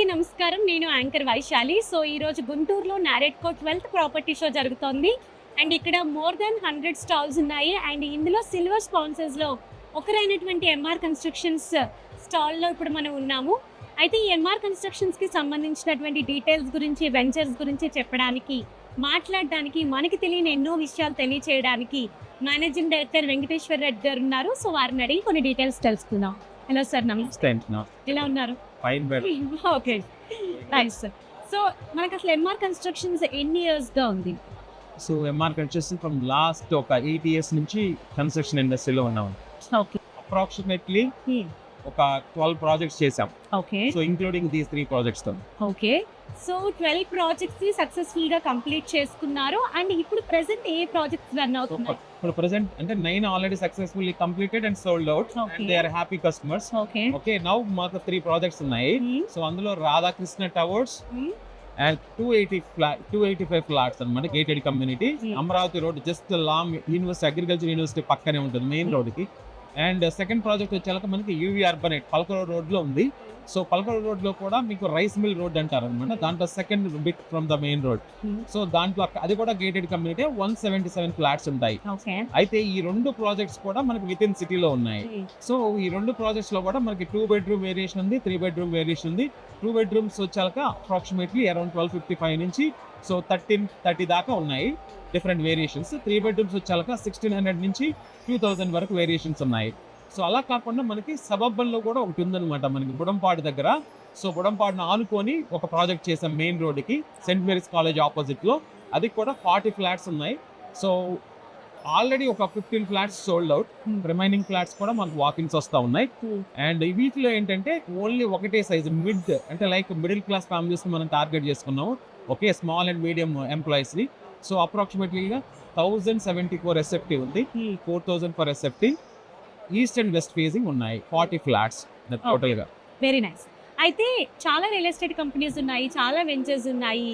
అందరికీ నమస్కారం. నేను యాంకర్ వైశాలి. సో ఈ రోజు గుంటూరులో నారెడ్కో ట్వెల్త్ ప్రాపర్టీ షో జరుగుతోంది. అండ్ ఇక్కడ మోర్ దెన్ హండ్రెడ్ స్టాల్స్ ఉన్నాయి. అండ్ ఇందులో సిల్వర్ స్పాన్సర్స్లో ఒకరైనటువంటి ఎంఆర్ కన్స్ట్రక్షన్స్ స్టాల్లో ఇప్పుడు మనం ఉన్నాము. అయితే ఈ ఎంఆర్ కన్స్ట్రక్షన్స్కి సంబంధించినటువంటి డీటెయిల్స్ గురించి వెంచర్స్ గురించి చెప్పడానికి మాట్లాడడానికి మనకి తెలియని ఎన్నో విషయాలు తెలియచేయడానికి మేనేజింగ్ డైరెక్టర్ వెంకటేశ్వర రెడ్డి గారు ఉన్నారు. సో వారిని అడిగి కొన్ని డీటెయిల్స్ తెలుసుకుందాం. హలో సార్ నమస్తే ఎలా ఉన్నారు? Fine okay nice sir so మనకు అసలు ఎంఆర్ కన్స్ట్రక్షన్స్ ఎన్ని ఇయర్స్గా ఉంది so MR construction from last ఒక ఎయిట్ ఇయర్స్ నుంచి కన్స్ట్రక్షన్ ఇండస్ట్రీలో ఉన్నాం. ఓకే అప్రాక్సిమేట్లీ ఒక ట్వెల్వ్ ప్రాజెక్ట్స్ చేసాం okay so including these three ప్రాజెక్ట్స్తో okay so twelve ప్రాజెక్ట్స్ని సక్సెస్ఫుల్గా కంప్లీట్ చేసుకున్నారు. అండ్ ఇప్పుడు ప్రెసెంట్ ఏ ప్రాజెక్ట్స్ రన్ అవుతున్నాయి? ఇప్పుడు ప్రెసెంట్ అంటే nine already successfully completed and sold out they are happy customers okay okay now మాకు త్రీ ప్రాజెక్ట్స్ ఉన్నాయి. సో అందులో Radhakrishna towers and two eighty flat two eighty five flats అనమాట gated community Hmm. Amaravati road just long university agriculture university పక్కనే ఉంటుంది main రోడ్కి and second project వచ్చేలాక మనకి UV urban పల్కరో రోడ్లో ఉంది. సో పల్కరో రోడ్లో కూడా మీకు రైస్ మిల్ రోడ్ అంటారు అనమాట దాంట్లో second bit from the main road so దాంట్లో అది కూడా gated community one seventy seven flats ఉంటాయి. అయితే ఈ రెండు ప్రాజెక్ట్స్ కూడా మనకి విత్ ఇన్ సిటీలో ఉన్నాయి. సో ఈ రెండు ప్రాజెక్ట్స్లో కూడా మనకి టూ బెడ్రూమ్ వేరియేషన్ ఉంది త్రీ బెడ్రూమ్ వేరియేషన్ ఉంది. టూ బెడ్రూమ్స్ వచ్చాక approximately around twelve fifty five నుంచి సో థర్టీన్ థర్టీ దాకా ఉన్నాయి. డిఫరెంట్ వేరియేషన్స్ త్రీ బెడ్రూమ్స్ వచ్చాక సిక్స్టీన్ హండ్రెడ్ నుంచి టూ థౌజండ్ వరకు వేరియేషన్స్ ఉన్నాయి. సో అలా కాకుండా మనకి సబర్బన్లో కూడా ఒకటి ఉందన్నమాట మనకి బుడంపాడు దగ్గర. సో బుడంపాడును ఆనుకొని ఒక ప్రాజెక్ట్ చేసాం మెయిన్ రోడ్డుకి సెంట్ మేరీస్ కాలేజ్ ఆపోజిట్లో అది కూడా ఫార్టీ ఫ్లాట్స్ ఉన్నాయి. సో ఆల్రెడీ ఒక fifteen flats sold out remaining flats కూడా మనకు వాకింగ్స్ వస్తూ ఉన్నాయి. అండ్ వీటిలో ఏంటంటే ఓన్లీ ఒకటే సైజ్ మిడ్ అంటే లైక్ మిడిల్ క్లాస్ ఫ్యామిలీస్ మనం టార్గెట్ చేసుకున్నాము. ఒకే స్మాల్ అండ్ మీడియం ఎంప్లాయీస్ని సో అప్రాక్సిమేట్లీగా థౌజండ్ సెవెంటీ ఫోర్ ఎస్ఎఫ్టీ ఉంది. Four thousand for SFT east and west facing ఉన్నాయి. ఫార్టీ ఫ్లాట్స్ టోటల్గా వెరీ నైస్ అయితే చాలా రియల్ ఎస్టేట్ కంపెనీస్ ఉన్నాయి చాలా వెంచర్స్ ఉన్నాయి.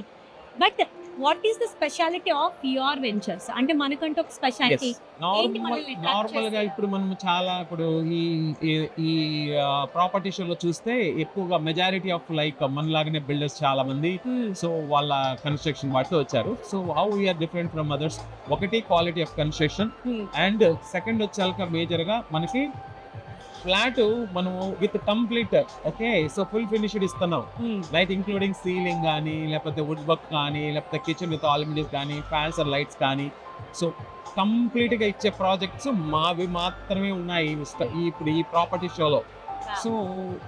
But what is the speciality of your ventures అంటే మనకంటూ ఒక స్పెషాలిటీ నార్మల్గా? ఇప్పుడు మనం చాలా ఇప్పుడు ఈ ఈ- ఈ ప్రాపర్టీ షోలో చూస్తే ఎక్కువగా మెజారిటీ ఆఫ్ లైక్ మనలాగానే బిల్డర్స్ చాలా మంది సో వాళ్ళ కన్స్ట్రక్షన్ వాటితో వచ్చారు. So how we are different from others ఒకటి quality of construction and second వచ్చాక మేజర్గా మనకి ఫ్లాట్ మనము with complete okay? So full finished ఇస్తున్నాం. లైట్ ఇంక్లూడింగ్ సీలింగ్ కానీ లేకపోతే వుడ్ వర్క్ కానీ లేకపోతే కిచెన్ విత్ ఆల్మిడీస్ కానీ ఫ్యాన్స్ అండ్ లైట్స్ కానీ సో కంప్లీట్గా ఇచ్చే ప్రాజెక్ట్స్ మావి మాత్రమే ఉన్నాయి ఇప్పుడు ఈ ప్రాపర్టీ షోలో. So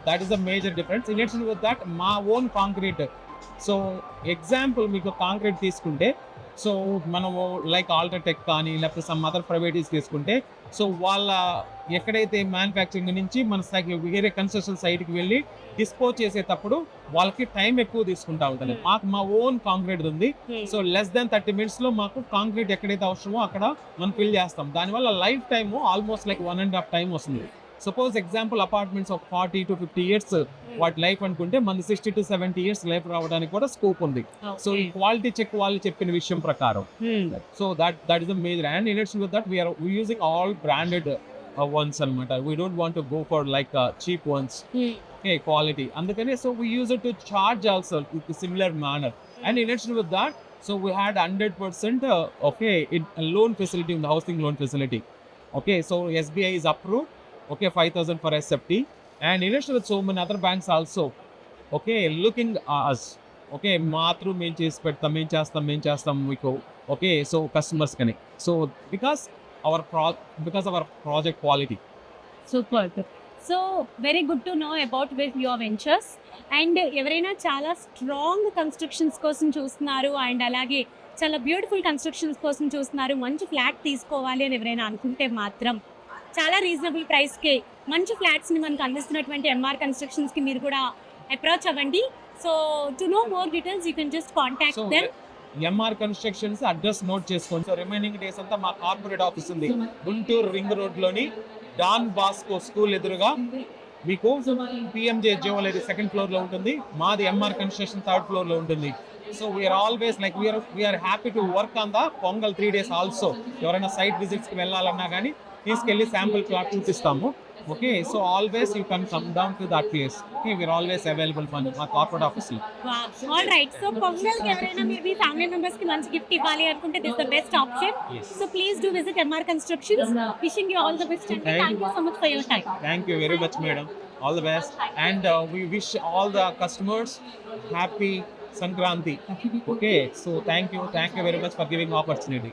that is the major difference in with that మా ఓన్ కాంక్రీట్ సో ఎగ్జాంపుల్ మీకు కాంక్రీట్ తీసుకుంటే సో మనము లైక్ ఆల్ట్రాటెక్ కానీ లేకపోతే సమ్ అదర్ ప్రైవేటీస్ తీసుకుంటే సో వాళ్ళ ఎక్కడైతే మ్యానుఫ్యాక్చరింగ్ నుంచి మన సైకి వేరే కన్స్ట్రక్షన్ సైట్కి వెళ్ళి డిస్పోజ్ చేసేటప్పుడు వాళ్ళకి టైం ఎక్కువ తీసుకుంటా ఉంటుంది. Hmm. మాకు మా ఓన్ కాంక్రీట్ ఉంది. సో లెస్ దెన్ థర్టీ మినిట్స్లో మాకు కాంక్రీట్ ఎక్కడైతే అవసరమో అక్కడ మనం ఫిల్ చేస్తాం. దానివల్ల life time almost like one and half time వస్తుంది. సపోజ్ ఎగ్జాంపుల్ అపార్ట్మెంట్స్ ఒక ఫార్టీ టు ఫిఫ్టీ ఇయర్స్ వాటి లైఫ్ అనుకుంటే మన sixty to seventy years life రావడానికి కూడా స్కోప్ ఉంది. సో ఈ క్వాలిటీ చెక్ వాళ్ళు చెప్పిన విషయం ప్రకారం. So that that is major and induction with that we are using all branded ones అనమాట we don't want go for like cheap ones quality అందుకని so we use to charge also similar manner and induction with that so we had hundred percent okay loan facility ఉంది housing loan facility okay so SBI is approve okay five thousand for SFT and in addition with so many other banks also. Okay looking us. Okay మాత్రం మేము చేసి పెడతాం మేము చేస్తాం మేము చేస్తాం మీకు? ఓకే సో కస్టమర్స్ కని. సో బికాస్ అవర్ ప్రా because our project quality super so very good to know about with your ventures and ఎవరైనా చాలా స్ట్రాంగ్ కన్స్ట్రక్షన్స్ కోసం చూస్తున్నారు అండ్ అలాగే చాలా బ్యూటిఫుల్ కన్స్ట్రక్షన్స్ కోసం చూస్తున్నారు మంచి ఫ్లాట్ తీసుకోవాలి అని ఎవరైనా అనుకుంటే మాత్రం చాలా రీజనబుల్ ప్రైస్కి మంచి ఫ్లాట్స్ని మనకు అందిస్తున్నటువంటి ఎంఆర్ కన్స్ట్రక్షన్స్కి మీరు కూడా అప్రోచ్ అవ్వండి. So to know more details you can just contact them MR constructions address note చేసుకోండి. సో రిమైనింగ్ డేస్ అంతా మా కార్పొరేట్ ఆఫీస్ ఉంది. గుంటూరు రింగ్ రోడ్లోని డాన్ బాస్కో స్కూల్ ఎదురుగా మీకు పిఎంజే జ్యువెలరీ సెకండ్ ఫ్లోర్లో ఉంటుంది. మాది ఎంఆర్ కన్స్ట్రక్షన్ థర్డ్ ఫ్లోర్లో ఉంటుంది. So we're always like we're we're happy to work on the Pongal three days also ఎవరైనా సైట్ విజిట్స్కి వెళ్ళాలన్నా కానీ తీసుకెళ్ళి శాంపుల్ ప్లాట్ చూపిస్తాము. Okay so always you can come down to that place okay we're always available for మా corporate office all right so పొంగల్కి ఎవరైనా మీరు మీ ఫ్యామిలీ మెంబర్స్కి మంచి గిఫ్ట్ ఇవ్వాలి అనుకుంటే this the best option. So please do visit MR constructions wishing you all the best అండి Thank thank you so much for your time thank you very much madam all the best and we wish all the customers happy Sankranti okay so thank you thank you very much for giving opportunity